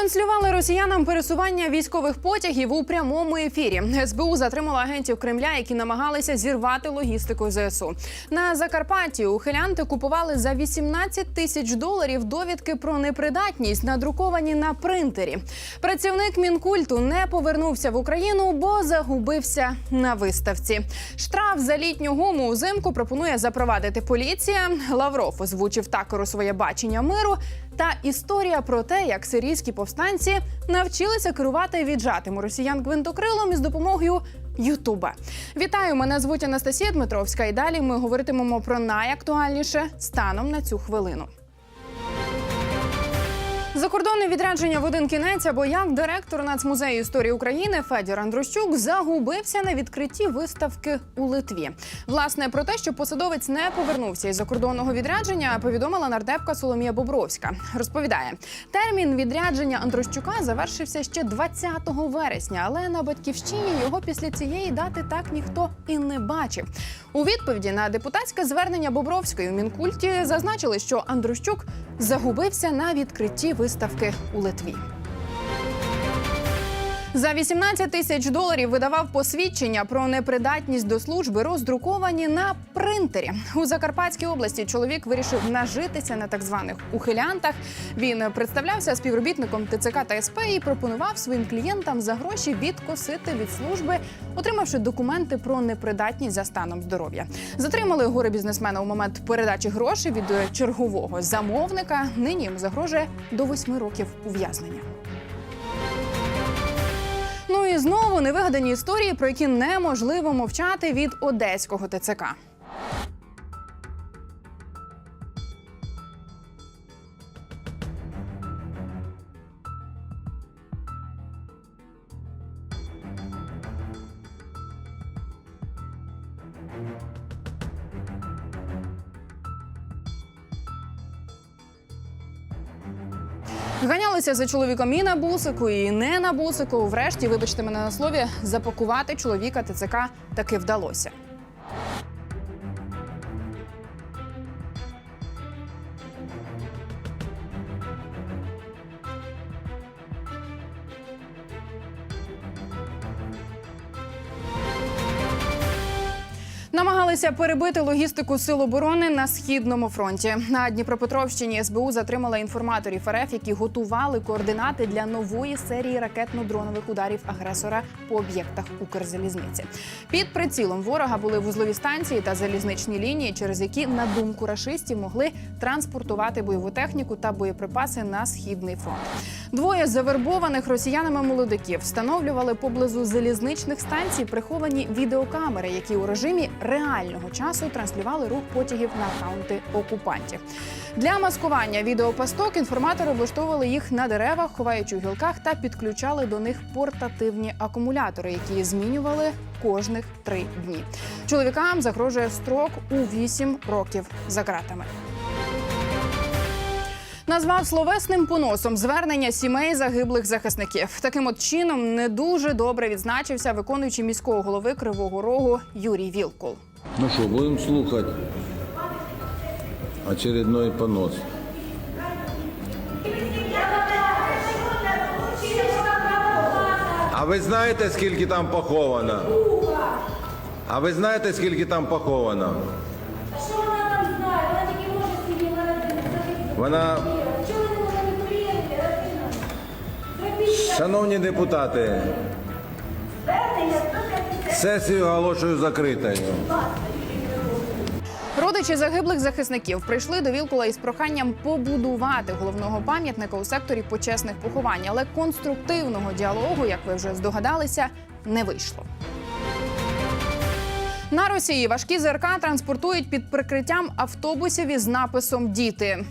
Транслювали росіянам пересування військових потягів у прямому ефірі. СБУ затримала агентів Кремля, які намагалися зірвати логістику ЗСУ. На Закарпатті ухилянти купували за 18 тисяч доларів довідки про непридатність, надруковані на принтері. Працівник мінкульту не повернувся в Україну, бо загубився на виставці. Штраф за літню гуму узимку пропонує запровадити поліція. Лавров озвучив такору своє бачення миру. Та історія про те, як сирійські повстанці навчилися керувати віджатим росіян гвинтокрилом із допомогою Ютуба. Вітаю! Мене звуть Анастасія Дмитровська. І далі ми говоритимемо про найактуальніше станом на цю хвилину. Закордонне відрядження в один кінець або як директор Нацмузею історії України Федір Андрущук загубився на відкритті виставки у Литві. Власне про те, що посадовець не повернувся із закордонного відрядження, повідомила нардепка Соломія Бобровська. Розповідає, термін відрядження Андрущука завершився ще 20 вересня, але на батьківщині його після цієї дати так ніхто і не бачив. У відповіді на депутатське звернення Бобровської у мінкульті зазначили, що Андрущук загубився на відкритті виставки у Литві. За 18 тисяч доларів видавав посвідчення про непридатність до служби, роздруковані на принтері. У Закарпатській області чоловік вирішив нажитися на так званих ухилянтах. Він представлявся співробітником ТЦК та СП і пропонував своїм клієнтам за гроші відкосити від служби, отримавши документи про непридатність за станом здоров'я. Затримали горе бізнесмена у момент передачі грошей від чергового замовника. Нині йому загрожує до 8 років ув'язнення. Ну і знову невигадані історії, про які неможливо мовчати від одеського ТЦК. Ганялися за чоловіком і на бусику, і не на бусику. Врешті, вибачте мене на слові, запакувати чоловіка ТЦК таки вдалося. Намагалися перебити логістику сил оборони на східному фронті. На Дніпропетровщині СБУ затримала інформаторів РФ, які готували координати для нової серії ракетно-дронових ударів агресора по об'єктах Укрзалізниці. Під прицілом ворога були вузлові станції та залізничні лінії, через які, на думку рашистів, могли транспортувати бойову техніку та боєприпаси на східний фронт. Двоє завербованих росіянами молодиків встановлювали поблизу залізничних станцій приховані відеокамери, які у режимі реального часу транслювали рух потягів на акаунти окупантів. Для маскування відеопасток інформатори облаштовували їх на деревах, ховаючи у гілках, та підключали до них портативні акумулятори, які змінювали кожних три дні. Чоловікам загрожує строк у 8 років за ґратами. Назвав словесним поносом звернення сімей загиблих захисників. Таким от чином не дуже добре відзначився виконуючий міського голови Кривого Рогу Юрій Вілкул. Ну что, будем слухать очередной понос. А ви знаєте, скільки там поховано? А ви знаєте, скільки там поховано? А що вона там знає? Вона тільки може народити. Вона, шановні депутати, сесію оголошую закритою. Родичі загиблих захисників прийшли до Вілкула із проханням побудувати головного пам'ятника у секторі почесних поховань, але конструктивного діалогу, як ви вже здогадалися, не вийшло. На Росії важкі ЗРК транспортують під прикриттям автобусів із написом Діти.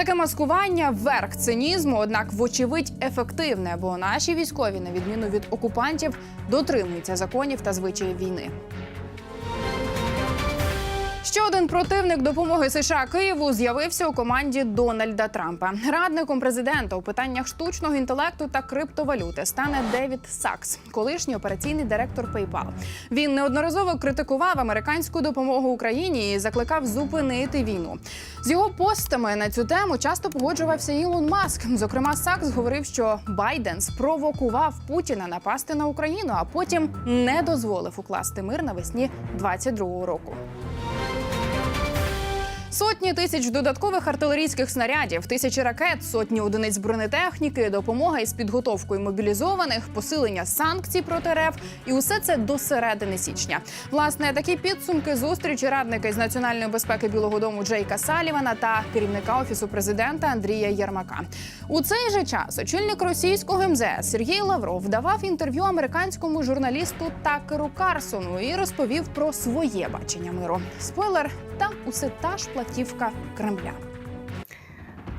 Таке маскування верх цинізму, однак, вочевидь, ефективне, бо наші військові, на відміну від окупантів, дотримуються законів та звичаїв війни. Ще один противник допомоги США Києву з'явився у команді Дональда Трампа. Радником президента у питаннях штучного інтелекту та криптовалюти стане Девід Сакс, колишній операційний директор PayPal. Він неодноразово критикував американську допомогу Україні і закликав зупинити війну. З його постами на цю тему часто погоджувався Ілон Маск. Зокрема, Сакс говорив, що Байден спровокував Путіна напасти на Україну, а потім не дозволив укласти мир навесні 22-го року. Сотні тисяч додаткових артилерійських снарядів, тисячі ракет, сотні одиниць бронетехніки, допомога із підготовкою мобілізованих, посилення санкцій проти РФ і усе це до середини січня. Власне, такі підсумки зустрічі радника з національної безпеки Білого Дому Джейка Салівана та керівника офісу президента Андрія Єрмака. У цей же час очільник російського МЗС Сергій Лавров давав інтерв'ю американському журналісту Такеру Карсону і розповів про своє бачення миру. Спойлер, там усе та ж платівка Кремля.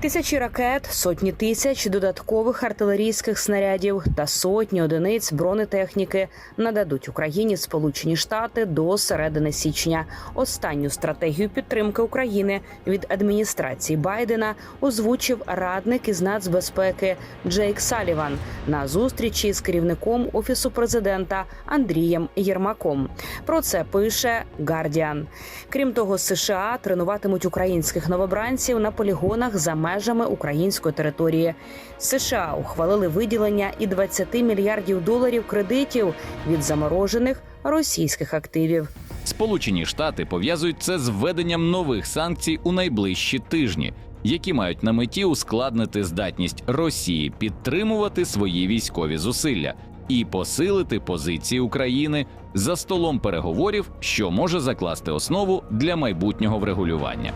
Тисячі ракет, сотні тисяч додаткових артилерійських снарядів та сотні одиниць бронетехніки нададуть Україні Сполучені Штати до середини січня. Останню стратегію підтримки України від адміністрації Байдена озвучив радник із нацбезпеки Джейк Саліван на зустрічі з керівником офісу президента Андрієм Єрмаком. Про це пише Гардіан. Крім того, США тренуватимуть українських новобранців на полігонах за межами української території. США ухвалили виділення і 20 мільярдів доларів кредитів від заморожених російських активів. Сполучені Штати пов'язують це з введенням нових санкцій у найближчі тижні, які мають на меті ускладнити здатність Росії підтримувати свої військові зусилля і посилити позиції України за столом переговорів, що може закласти основу для майбутнього врегулювання.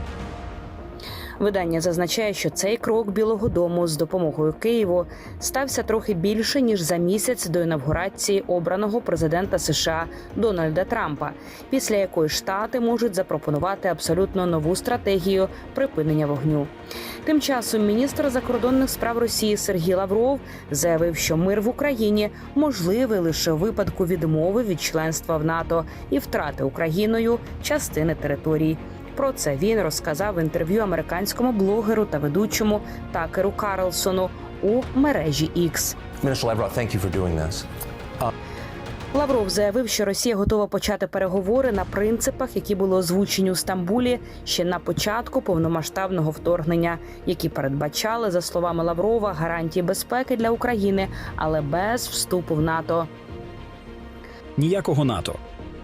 Видання зазначає, що цей крок Білого Дому з допомогою Києву стався трохи більше ніж за місяць до інавгурації обраного президента США Дональда Трампа, після якої штати можуть запропонувати абсолютно нову стратегію припинення вогню. Тим часом міністр закордонних справ Росії Сергій Лавров заявив, що мир в Україні можливий лише в випадку відмови від членства в НАТО і втрати Україною частини територій. Про це він розказав в інтерв'ю американському блогеру та ведучому Такеру Карлсону у мережі X. Minister Lavrov, thank you for doing this. Лавров заявив, що Росія готова почати переговори на принципах, які були озвучені у Стамбулі ще на початку повномасштабного вторгнення, які передбачали, за словами Лаврова, гарантії безпеки для України, але без вступу в НАТО. Ніякого НАТО,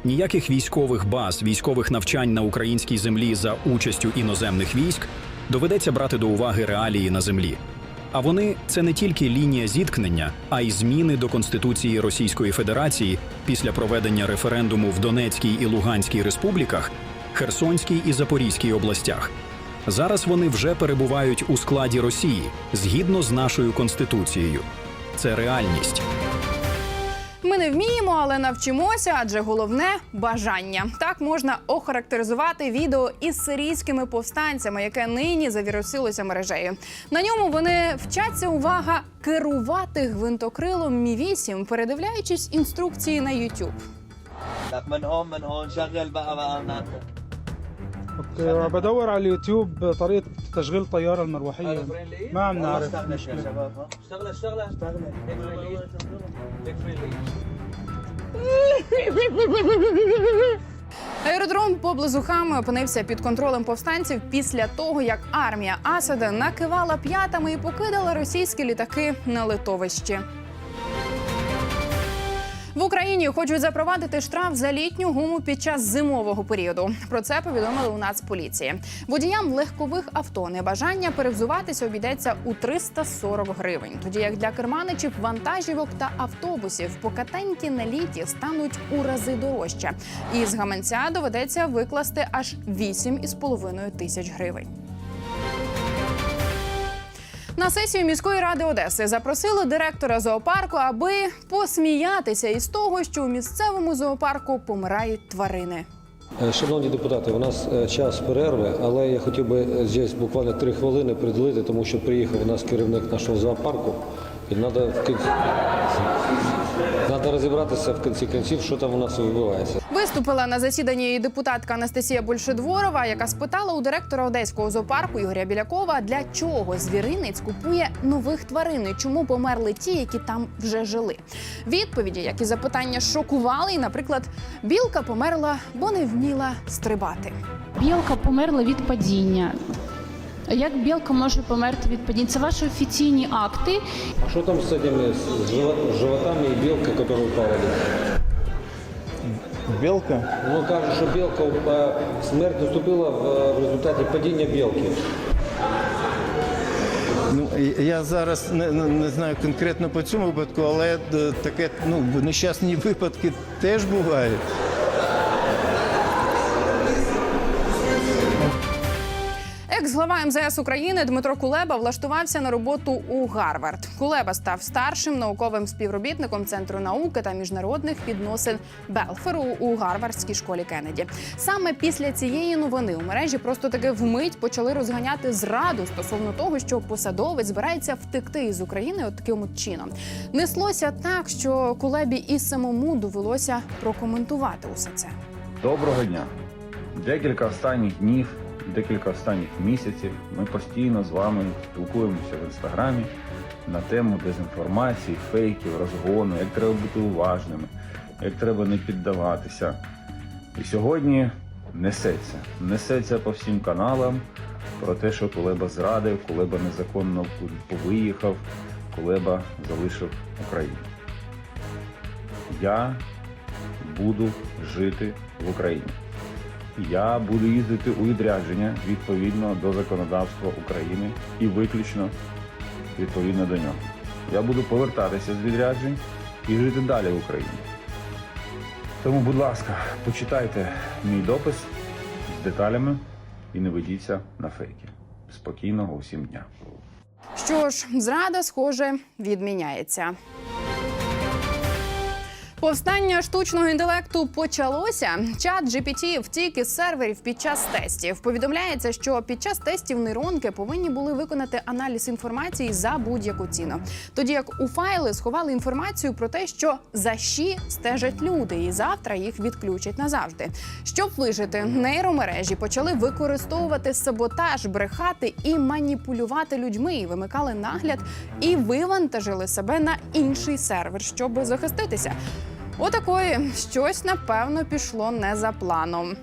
ніяких військових баз, військових навчань на українській землі за участю іноземних військ доведеться брати до уваги реалії на землі. А вони це не тільки лінія зіткнення, а й зміни до Конституції Російської Федерації після проведення референдуму в Донецькій і Луганській республіках, Херсонській і Запорізькій областях. Зараз вони вже перебувають у складі Росії згідно з нашою конституцією. Це реальність. Ми не вміємо, але навчимося, адже головне бажання. Так можна охарактеризувати відео із сирійськими повстанцями, яке нині завірусилося мережею. На ньому вони вчаться увага керувати гвинтокрилом Мі 8 передивляючись інструкції на YouTube. اوكي بدور على اليوتيوب طريقة تشغيل طيارة المروحية ما عم نعرف اشتغلت يا مشكلة شباب ها اشتغل اشتغل اشتغل Аеродром поблизу Хами опинився під контролем повстанців після того, як армія Асада накивала п'ятами і покидала російські літаки на литовищі. В Україні хочуть запровадити штраф за літню гуму під час зимового періоду. Про це повідомили у Нацполіції. Водіям легкових авто небажання перевзуватися обійдеться у 340 гривень. Тоді як для керманичів, вантажівок та автобусів покатеньки на літі стануть у рази дорожче. І з гаманця доведеться викласти аж 8,5 тисяч гривень. На сесію міської ради Одеси запросили директора зоопарку, аби посміятися із того, що у місцевому зоопарку помирають тварини. Е, Шановні депутати, у нас е, час перерви, але я хотів би е, здесь буквально три хвилини приділити, тому що приїхав у нас керівник нашого зоопарку, і треба в кінці треба розібратися в кінці кінців, що там у нас відбувається. Ви Виступила на засіданні і депутатка Анастасія Большедворова, яка спитала у директора одеського зоопарку Ігоря Білякова, для чого звіринець купує нових тварин і чому померли ті, які там вже жили. Відповіді, як і запитання, шокували. І, наприклад, білка померла, бо не вміла стрибати. Білка померла від падіння. Як білка може померти від падіння? Це ваші офіційні акти. А що там з цими з животами і білка, яка упала? Белка? Ну кажуть, що білка е, смерть наступила в, в результаті падіння білки. Ну я зараз не, не, не знаю конкретно по цьому випадку, але е, таке ну нещасні випадки теж бувають. Екс-глава МЗС України Дмитро Кулеба влаштувався на роботу у Гарвард. Кулеба став старшим науковим співробітником Центру науки та міжнародних відносин Белферу у Гарвардській школі Кеннеді. Саме після цієї новини у мережі просто таки вмить почали розганяти зраду стосовно того, що посадовець збирається втекти із України от таким от чином. Неслося так, що Кулебі і самому довелося прокоментувати усе це. Доброго дня! Декілька останніх днів, декілька останніх місяців ми постійно з вами спілкуємося в інстаграмі на тему дезінформації, фейків, розгону, як треба бути уважними, як треба не піддаватися. І сьогодні несеться, несеться по всім каналам про те, що Кулеба зрадив, Кулеба незаконно повиїхав, Кулеба залишив Україну. Я буду жити в Україні. Я буду їздити у відрядження відповідно до законодавства України і виключно відповідно до нього. Я буду повертатися з відряджень і жити далі в Україні. Тому, будь ласка, почитайте мій допис з деталями і не ведіться на фейки. Спокійного усім дня. Що ж, зрада, схоже, відміняється. Повстання штучного інтелекту почалося. Чат GPT втік із серверів під час тестів. Повідомляється, що під час тестів нейронки повинні були виконати аналіз інформації за будь-яку ціну. Тоді як у файли сховали інформацію про те, що за щі стежать люди, і завтра їх відключать назавжди. Щоб вижити, нейромережі почали використовувати саботаж, брехати і маніпулювати людьми. І вимикали нагляд і вивантажили себе на інший сервер, щоб захиститися. Отакої щось напевно пішло не за планом.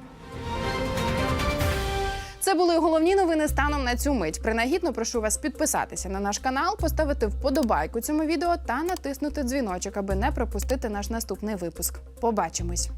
Це були головні новини станом на цю мить. Принагідно прошу вас підписатися на наш канал, поставити вподобайку цьому відео та натиснути дзвіночок, аби не пропустити наш наступний випуск. Побачимось.